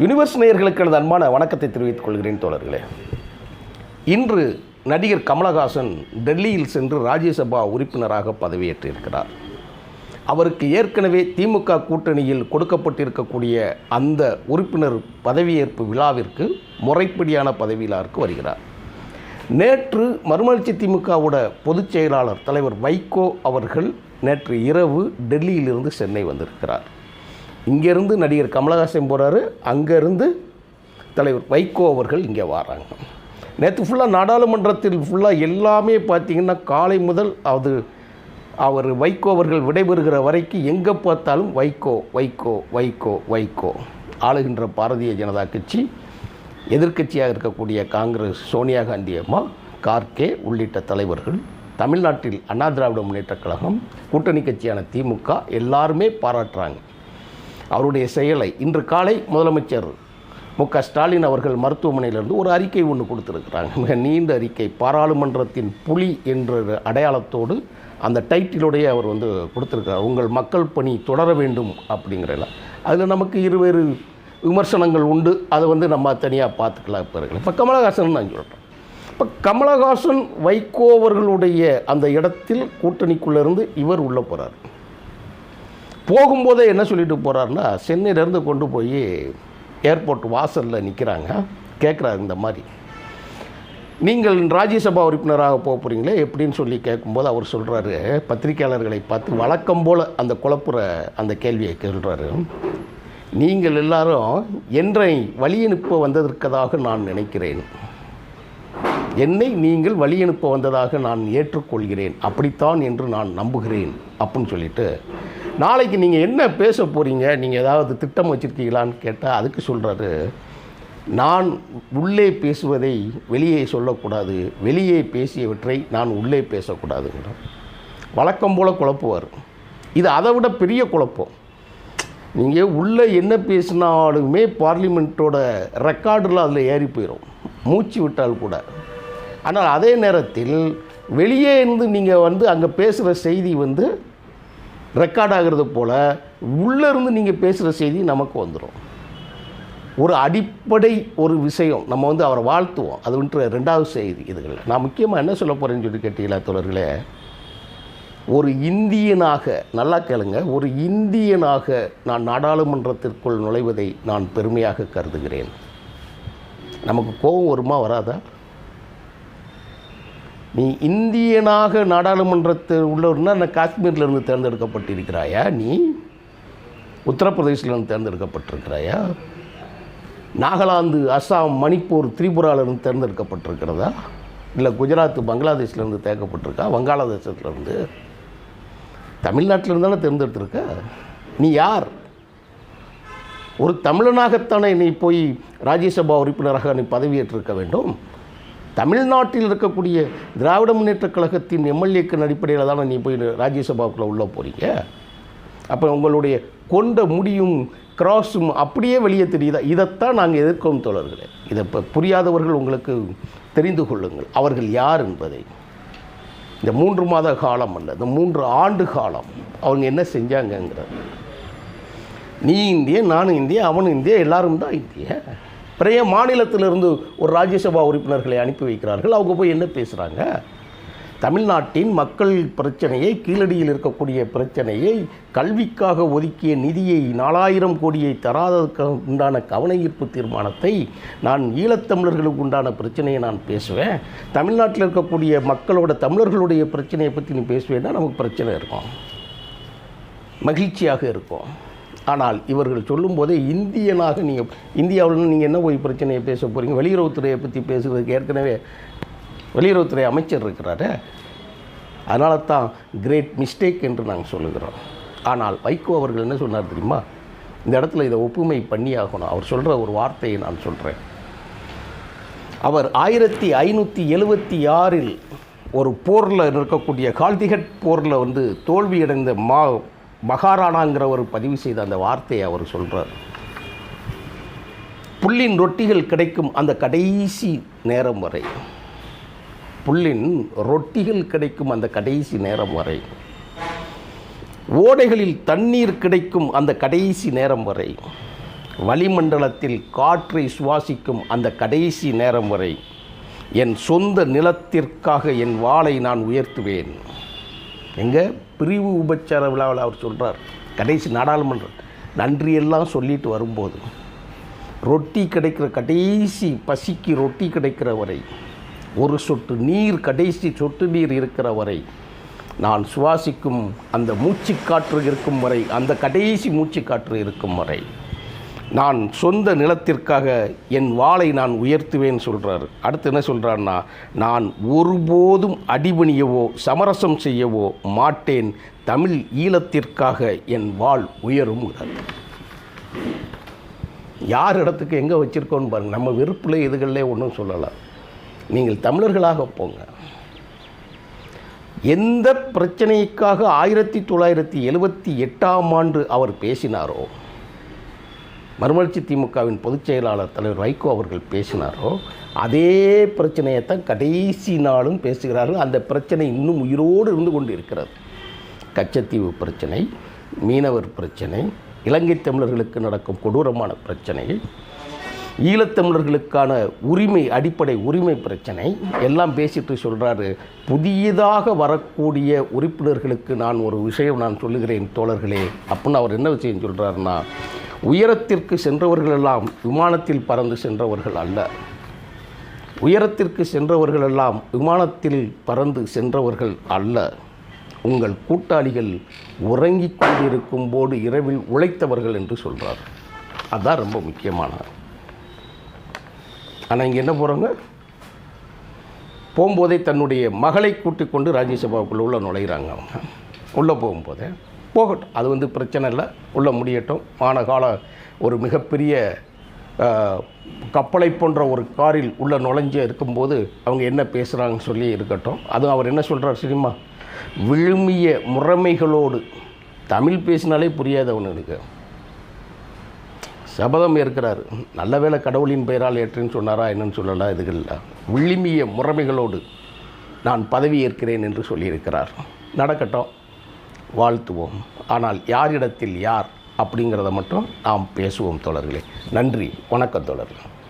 Universe நேயர்களுக்கு எனது அன்பான வணக்கத்தை தெரிவித்துக் கொள்கிறேன் தோழர்களே. இன்று நடிகர் கமலஹாசன் டெல்லியில் சென்று ராஜ்யசபா உறுப்பினராக பதவியேற்றிருக்கிறார். அவருக்கு ஏற்கனவே திமுக கூட்டணியில் கொடுக்கப்பட்டிருக்கக்கூடிய அந்த உறுப்பினர் பதவியேற்பு விழாவிற்கு முறைப்படியான பதவியிலாருக்கு வருகிறார். நேற்று மறுமலர்ச்சி திமுகவோட பொதுச் செயலாளர் தலைவர் வைகோ அவர்கள் நேற்று இரவு டெல்லியிலிருந்து சென்னை வந்திருக்கிறார். இங்கேருந்து நடிகர் கமலஹாசன் போகிறாரு அங்கேருந்து தலைவர் வைகோ அவர்கள் இங்கே வராங்க. நேற்று ஃபுல்லாக நாடாளுமன்றத்தில் ஃபுல்லாக எல்லாமே பார்த்தீங்கன்னா காலை முதல் அது அவர் வைகோ அவர்கள் விடைபெறுகிற வரைக்கும் எங்கே பார்த்தாலும் வைகோ வைகோ வைகோ வைகோ ஆளுகின்ற பாரதிய ஜனதா கட்சி எதிர்க்கட்சியாக இருக்கக்கூடிய காங்கிரஸ் சோனியா காந்தி அம்மா கார்கே உள்ளிட்ட தலைவர்கள் தமிழ்நாட்டில் அண்ணா திராவிட முன்னேற்றக் கழகம் கூட்டணி கட்சியான திமுக எல்லாருமே பாராட்டுறாங்க. அவருடைய செயலை இன்று காலை முதலமைச்சர் மு க ஸ்டாலின் அவர்கள் மருத்துவமனையிலிருந்து ஒரு அறிக்கை ஒன்று கொடுத்துருக்குறாங்க. மிக நீண்ட அறிக்கை பாராளுமன்றத்தின் புலி என்ற அடையாளத்தோடு அந்த டைட்டிலோடைய அவர் வந்து கொடுத்துருக்கார் உங்கள் மக்கள் பணி தொடர வேண்டும் அப்படிங்கிறல. அதில் நமக்கு இருவேறு விமர்சனங்கள் உண்டு. அதை வந்து நம்ம தனியாக பார்த்துக்கலாம் இப்போ இருக்கல இப்போ கமலஹாசன் நான் சொல்கிறேன் இப்போ கமலஹாசன் வைகோ அவர்களுடைய அந்த இடத்தில் கூட்டணிக்குள்ளேருந்து இவர் உள்ளே போகிறார் போகும்போதே என்ன சொல்லிட்டு போகிறாருன்னா சென்னையிலேருந்து கொண்டு போய் ஏர்போர்ட் வாசலில் நிற்கிறாங்க கேட்குறாரு இந்த மாதிரி. நீங்கள் ராஜ்யசபா உறுப்பினராக போக போகிறீங்களே எப்படின்னு சொல்லி கேட்கும்போது அவர் சொல்கிறாரு பத்திரிகையாளர்களை பார்த்து வழக்கம் போல் அந்த குழப்புற அந்த கேள்வியை கேள்றாரு. நீங்கள் எல்லாரும் என்னை வழியனுப்ப வந்ததற்கதாக நான் நினைக்கிறேன். என்னை நீங்கள் வழியனுப்ப வந்ததாக நான் ஏற்றுக்கொள்கிறேன். அப்படித்தான் என்று நான் நம்புகிறேன். அப்படின்னு சொல்லிட்டு நாளைக்கு நீங்கள் என்ன பேச போகிறீங்க நீங்கள் ஏதாவது திட்டம் வச்சுருக்கீங்களான்னு கேட்டால் அதுக்கு சொல்கிறாரு நான் உள்ளே பேசுவதை வெளியே சொல்லக்கூடாது. வெளியே பேசியவற்றை நான் உள்ளே பேசக்கூடாதுங்கிற வழக்கம் போல் குழப்புவார். இது அதை விட பெரிய குழப்பம். நீங்கள் உள்ளே என்ன பேசினாலுமே பார்லிமெண்ட்டோட ரெக்கார்டில் அதில் ஏறி போயிடும் மூச்சு விட்டால் கூட. ஆனால் அதே நேரத்தில் வெளியே இருந்து நீங்கள் வந்து அங்கே பேசுகிற செய்தி வந்து ரெக்கார்ட் ஆகிறது போல் உள்ளேருந்து நீங்கள் பேசுகிற செய்தி நமக்கு வந்துடும் ஒரு அடிப்படை ஒரு விஷயம் நம்ம வந்து அவரை வாழ்த்துவோம். அது வந்துட்டு ரெண்டாவது செய்தி இதுகளில். நான் முக்கியமாக என்ன சொல்ல போகிறேன்னு சொல்லி கேட்டீங்களா தோழர்களே? ஒரு இந்தியனாக நல்லா கேளுங்க ஒரு இந்தியனாக நான் நாடாளுமன்றத்திற்குள் நுழைவதை நான் பெருமையாக கருதுகிறேன். நமக்கு கோபம் வருமா வராதா? நீ இந்தியனாக நாடாளுமன்றத்தில் உள்ளவர்னா நான் காஷ்மீர்லேருந்து தேர்ந்தெடுக்கப்பட்டிருக்கிறாயா? நீ உத்தரப்பிரதேசிலேருந்து தேர்ந்தெடுக்கப்பட்டிருக்கிறாயா? நாகாலாந்து அஸ்ஸாம் மணிப்பூர் திரிபுராவிலிருந்து தேர்ந்தெடுக்கப்பட்டிருக்கிறதா? இல்லை குஜராத் பங்களாதேஷ்லேருந்து தேக்கப்பட்டிருக்கா வங்காளதேசத்துலேருந்து? தமிழ்நாட்டிலேருந்து தானே தேர்ந்தெடுத்திருக்க? நீ யார்? ஒரு தமிழனாகத்தானே நீ போய் ராஜ்யசபா உறுப்பினராக நீ பதவியேற்றிருக்க வேண்டும்? தமிழ்நாட்டில் இருக்கக்கூடிய திராவிட முன்னேற்றக் கழகத்தின் எம்எல்ஏக்கள் அடிப்படையில் தானே நீ போய் ராஜ்யசபாவுக்குள்ளே உள்ளே போகிறீங்க அப்போ உங்களுடைய கொண்ட முடியும் கிராஸும் அப்படியே வெளியே தெரியுதா? இதைத்தான் நாங்கள் எதிர்க்கவும் தோழர்களே. இதை இப்போ புரியாதவர்கள் உங்களுக்கு தெரிந்து கொள்ளுங்கள். அவர்கள் யார் என்பதை. இந்த மூன்று மாத காலம் அல்ல இந்த மூன்று ஆண்டு காலம் அவங்க என்ன செஞ்சாங்கங்கிறது. நீ இந்திய நானும் இந்திய அவனும் இந்திய எல்லாரும் தான் இந்திய பிறைய மாநிலத்திலிருந்து ஒரு ராஜ்யசபா உறுப்பினர்களை அனுப்பி வைக்கிறார்கள். அவங்க போய் என்ன பேசுகிறாங்க தமிழ்நாட்டின் மக்கள் பிரச்சனையை கீழடியில் இருக்கக்கூடிய பிரச்சனையை கல்விக்காக ஒதுக்கிய நிதியை நாலாயிரம் கோடியை தராததுக்கு உண்டான கவன ஈர்ப்பு தீர்மானத்தை நான் ஈழத்தமிழர்களுக்கு உண்டான பிரச்சனையை நான் பேசுவேன். தமிழ்நாட்டில் இருக்கக்கூடிய மக்களோட தமிழர்களுடைய பிரச்சனையை பற்றி நீ பேசுவேன்னா நமக்கு பிரச்சனை இருக்கும். மகிழ்ச்சியாக இருக்கும். ஆனால் இவர்கள் சொல்லும்போதே இந்தியனாக நீங்கள் இந்தியாவில் நீங்கள் என்ன போய் பிரச்சனையை பேச போகிறீங்க வெளியுறவுத்துறையை பற்றி பேசுகிறதுக்கு ஏற்கனவே வெளியுறவுத்துறை அமைச்சர் இருக்கிறாரு. அதனால தான் கிரேட் மிஸ்டேக் என்று நாங்கள் சொல்லுகிறோம். ஆனால் வைகோ அவர்கள் என்ன சொன்னார் தெரியுமா? இந்த இடத்துல இதை ஒப்புமை பண்ணி ஆகணும் அவர் சொல்கிற ஒரு வார்த்தையை நான் சொல்கிறேன் அவர் ஆயிரத்தி ஐநூற்றி எழுவத்தி ஆறில் ஒரு போரில் இருக்கக்கூடிய கால்திகட் போரில் வந்து தோல்வியடைந்த மா மகாராணாங்கிறவர் பதிவு செய்த அந்த வார்த்தையை அவர் சொல்கிறார் புல்லின் ரொட்டிகள் கிடைக்கும் அந்த கடைசி நேரம் வரை. புல்லின் ரொட்டிகள் கிடைக்கும் அந்த கடைசி நேரம் வரை. ஓடைகளில் தண்ணீர் கிடைக்கும் அந்த கடைசி நேரம் வரை. வளிமண்டலத்தில் காற்றை சுவாசிக்கும் அந்த கடைசி நேரம் வரை. என் சொந்த நிலத்திற்காக என் வாளை நான் உயர்த்துவேன். எங்கள் பிரிவு உபச்சார விழாவில் அவர் சொல்கிறார் கடைசி நாடாளுமன்றம் நன்றியெல்லாம் சொல்லிட்டு வரும்போது ரொட்டி கிடைக்கிற கடைசி பசிக்கு ரொட்டி கிடைக்கிற வரை ஒரு சொட்டு நீர் கடைசி சொட்டு நீர் இருக்கிற வரை நான் சுவாசிக்கும் அந்த மூச்சு காற்று இருக்கும் வரை அந்த கடைசி மூச்சு காற்று இருக்கும் வரை நான் சொந்த நிலத்திற்காக என் வாளை நான் உயர்த்துவேன் சொல்கிறார் அடுத்து என்ன சொல்கிறான்னா நான் ஒருபோதும் அடிபணியவோ சமரசம் செய்யவோ மாட்டேன். தமிழ் ஈழத்திற்காக என் வாள் உயரும். யார் இடத்துக்கு எங்கே வச்சுருக்கோன்னு பாருங்கள் நம்ம வெறுப்பில் இதுகளிலே ஒன்றும் சொல்லலை. நீங்கள் தமிழர்களாக போங்க. எந்த பிரச்சனைக்காக ஆயிரத்தி தொள்ளாயிரத்தி எழுபத்தி எட்டாம் ஆண்டு அவர் பேசினாரோ மறுமலர்ச்சி திமுகவின் பொதுச் செயலாளர் தலைவர் வைகோ அவர்கள் பேசினாரோ அதே பிரச்சனையை தான் கடைசி நாளும் பேசுகிறார்கள். அந்த பிரச்சனை இன்னும் உயிரோடு இருந்து கொண்டு இருக்கிறது கச்சத்தீவு பிரச்சனை மீனவர் பிரச்சனை இலங்கை தமிழர்களுக்கு நடக்கும் கொடூரமான பிரச்சனை ஈழத்தமிழர்களுக்கான உரிமை அடிப்படை உரிமை பிரச்சனை எல்லாம் பேசிட்டு சொல்கிறாரு புதியதாக வரக்கூடிய உறுப்பினர்களுக்கு நான் ஒரு விஷயம் நான் சொல்லுகிறேன் தோழர்களே அப்படின்னு அவர் என்ன விஷயம் சொல்கிறாருன்னா உயரத்திற்கு சென்றவர்கள் எல்லாம் விமானத்தில் பறந்து சென்றவர்கள் அல்ல. உயரத்திற்கு சென்றவர்கள் எல்லாம் விமானத்தில் பறந்து சென்றவர்கள் அல்ல. உங்கள் கூட்டாளிகள் உறங்கிக் கொண்டிருக்கும் போது இரவில் உழைத்தவர்கள் என்று சொல்கிறார் அதுதான் ரொம்ப முக்கியமானது ஆனால் இங்கே என்ன போகிறாங்க போகும்போதே தன்னுடைய மகளை கூட்டிக் கொண்டு ராஜ்யசபாவுக்குள்ளே உள்ள நுழைகிறாங்க அவங்க. உள்ளே போகும்போதே. போகட்டும். அது வந்து பிரச்சனை இல்லை. உள்ளே முடியட்டும். மானகால ஒரு மிகப்பெரிய கப்பலை போன்ற ஒரு காரில் உள்ள நுழைஞ்சு இருக்கும்போது அவங்க என்ன பேசுகிறாங்கன்னு சொல்லி இருக்கட்டும். அதுவும் அவர் என்ன சொல்கிறார் சினிமா விழுமிய முறைமைகளோடு. தமிழ் பேசினாலே புரியாது அவனுக்கு சபதம் ஏற்கிறார். நல்ல வேளை கடவுளின் பெயரால் ஏற்றேன்னு சொன்னாரா என்னன்னு சொல்லலாம் இதுகளில் விழுமிய முறைமைகளோடு நான் பதவி ஏற்கிறேன் என்று சொல்லியிருக்கிறார். நடக்கட்டும். வாழ்த்துவோம். ஆனால் யாரிடத்தில் யார் அப்படிங்கிறத மட்டும் நாம் பேசுவோம் தோழர்களே. நன்றி. வணக்கம் தோழர்களே.